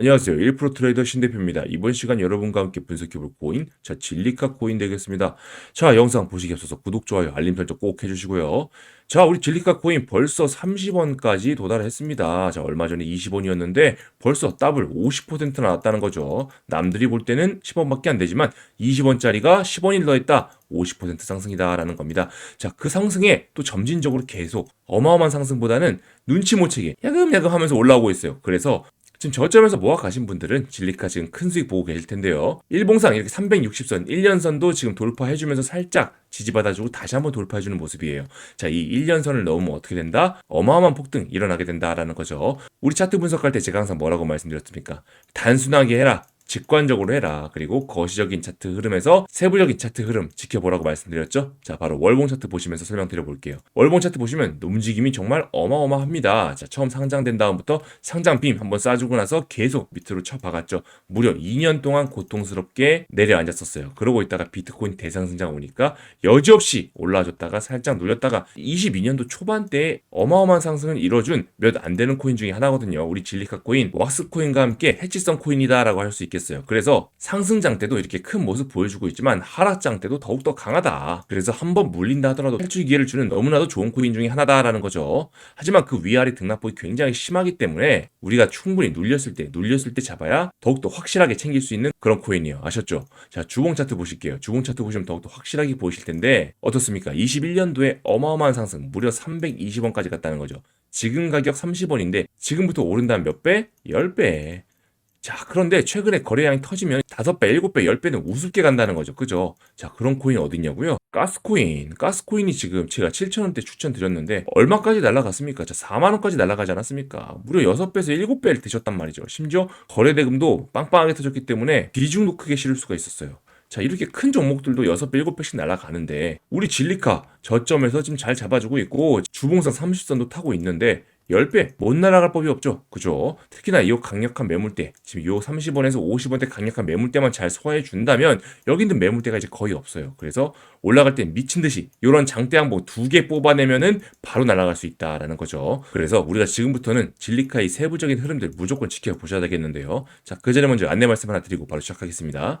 안녕하세요. 1프로 트레이더 신대표입니다. 이번 시간 여러분과 함께 분석해볼 코인, 자, 진리카 코인 되겠습니다. 자, 영상 보시기 앞서서 구독, 좋아요, 알림 설정 꼭 해주시고요. 자, 우리 진리카 코인 벌써 30원까지 도달했습니다. 자, 얼마 전에 20원이었는데 벌써 더블 50%나 나왔다는 거죠. 남들이 볼 때는 10원밖에 안 되지만 20원짜리가 10원이 더했다. 50% 상승이다라는 겁니다. 자, 그 상승에 또 점진적으로 계속 어마어마한 상승보다는 눈치 못 채게 야금야금 하면서 올라오고 있어요. 그래서 지금 저점에서 모아 가신 분들은 진리카 지금 큰 수익 보고 계실 텐데요. 일봉상 이렇게 360선, 1년선도 지금 돌파해주면서 살짝 지지받아주고 다시 한번 돌파해주는 모습이에요. 자, 이 1년선을 넘으면 어떻게 된다? 어마어마한 폭등 일어나게 된다라는 거죠. 우리 차트 분석할 때 제가 항상 뭐라고 말씀드렸습니까? 단순하게 해라. 직관적으로 해라. 그리고 거시적인 차트 흐름에서 세부적인 차트 흐름 지켜보라고 말씀드렸죠. 자, 바로 월봉 차트 보시면서 설명드려 볼게요. 월봉 차트 보시면 움직임이 정말 어마어마합니다. 자, 처음 상장된 다음부터 상장 빔 한번 쏴주고 나서 계속 밑으로 쳐박았죠. 무려 2년 동안 고통스럽게 내려앉았었어요. 그러고 있다가 비트코인 대상승장 오니까 여지없이 올라줬다가 살짝 눌렸다가 22년도 초반대에 어마어마한 상승을 이뤄준 몇 안 되는 코인 중에 하나거든요. 우리 진리카 코인, 왁스 코인과 함께 해치성 코인이다라고 할 수 있겠 어요. 그래서 상승장 때도 이렇게 큰 모습 보여주고 있지만 하락장 때도 더욱더 강하다. 그래서 한번 물린다 하더라도 탈출 기회를 주는 너무나도 좋은 코인 중에 하나다라는 거죠. 하지만 그 위아래 등락폭이 굉장히 심하기 때문에 우리가 충분히 눌렸을 때, 눌렸을 때 잡아야 더욱더 확실하게 챙길 수 있는 그런 코인이에요. 아셨죠? 자, 주봉 차트 보실게요. 주봉 차트 보시면 더욱더 확실하게 보이실 텐데 어떻습니까? 21년도에 어마어마한 상승, 무려 320원까지 갔다는 거죠. 지금 가격 30원인데 지금부터 오른다면 몇 배? 10배. 자, 그런데 최근에 거래량이 터지면 5배, 7배, 10배는 우습게 간다는 거죠. 그죠? 자, 그런 코인 어디 있냐고요? 가스코인. 가스코인이 지금 제가 7,000원대 추천드렸는데 얼마까지 날라갔습니까? 자, 4만원까지 날라가지 않았습니까? 무려 6배에서 7배를 드셨단 말이죠. 심지어 거래대금도 빵빵하게 터졌기 때문에 비중도 크게 실을 수가 있었어요. 자, 이렇게 큰 종목들도 6배, 7배씩 날아가는데, 우리 진리카 저점에서 지금 잘 잡아주고 있고, 주봉상 30선도 타고 있는데, 10배 못 날아갈 법이 없죠. 그죠? 특히나 이 강력한 매물대, 지금 요 30원에서 50원대 강력한 매물대만 잘 소화해 준다면 여기 있는 매물대가 이제 거의 없어요. 그래서 올라갈 때 미친 듯이 이런 장대 항복 두개 뽑아내면은 바로 날아갈 수 있다라는 거죠. 그래서 우리가 지금부터는 진리카의 세부적인 흐름들 무조건 지켜보셔야 되겠는데요. 자, 그 전에 먼저 안내 말씀 하나 드리고 바로 시작하겠습니다.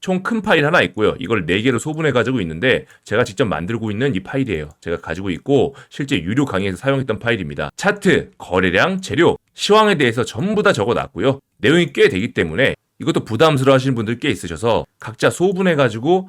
총 큰 파일 하나 있고요. 이걸 4개로 소분해 가지고 있는데 제가 직접 만들고 있는 이 파일이에요. 제가 가지고 있고 실제 유료 강의에서 사용했던 파일입니다. 차트, 거래량, 재료, 시황에 대해서 전부 다 적어 놨고요. 내용이 꽤 되기 때문에 이것도 부담스러워 하시는 분들 꽤 있으셔서 각자 소분해 가지고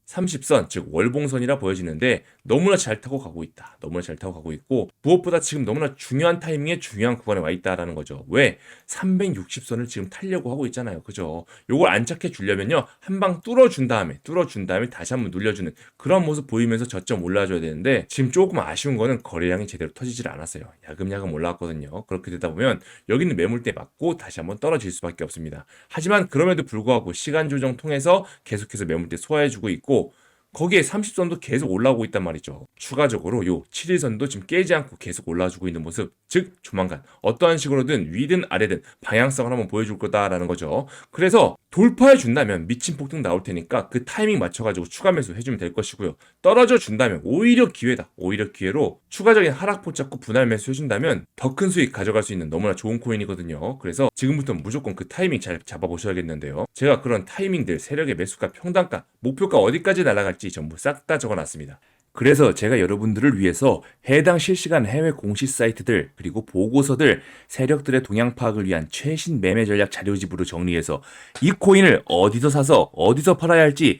30선, 즉 월봉선이라 보여지는데 너무나 잘 타고 가고 있다. 너무나 잘 타고 가고 있고 무엇보다 지금 너무나 중요한 타이밍에 중요한 구간에 와 있다라는 거죠. 왜? 360선을 지금 타려고 하고 있잖아요. 그죠? 요걸 안착해 주려면요. 한 방 뚫어 준 다음에 뚫어 준 다음에 다시 한번 눌려 주는 그런 모습 보이면서 저점 올라줘야 되는데 지금 조금 아쉬운 거는 거래량이 제대로 터지질 않았어요. 야금야금 올라왔거든요. 그렇게 되다 보면 여기는 매물대 맞고 다시 한번 떨어질 수밖에 없습니다. 하지만 그럼에도 불구하고 시간 조정 통해서 계속해서 매물대 소화해 주고 있고 거기에 30선도 계속 올라오고 있단 말이죠. 추가적으로 요 7일선도 지금 깨지 않고 계속 올라주고 있는 모습, 즉 조만간 어떠한 식으로든 위든 아래든 방향성을 한번 보여줄 거다라는 거죠. 그래서 돌파해 준다면 미친 폭등 나올 테니까 그 타이밍 맞춰가지고 추가 매수 해주면 될 것이고요. 떨어져 준다면 오히려 기회다. 오히려 기회로 추가적인 하락폭 잡고 분할 매수 해준다면 더 큰 수익 가져갈 수 있는 너무나 좋은 코인이거든요. 그래서 지금부터 무조건 그 타이밍 잘 잡아보셔야겠는데요. 제가 그런 타이밍들, 세력의 매수가, 평단가, 목표가 어디까지 날아갈지 전부 싹 다 적어놨습니다. 그래서 제가 여러분들을 위해서 해당 실시간 해외 공시 사이트들 그리고 보고서들 세력들의 동향 파악을 위한 최신 매매 전략 자료집으로 정리해서 이 코인을 어디서 사서 어디서 팔아야 할지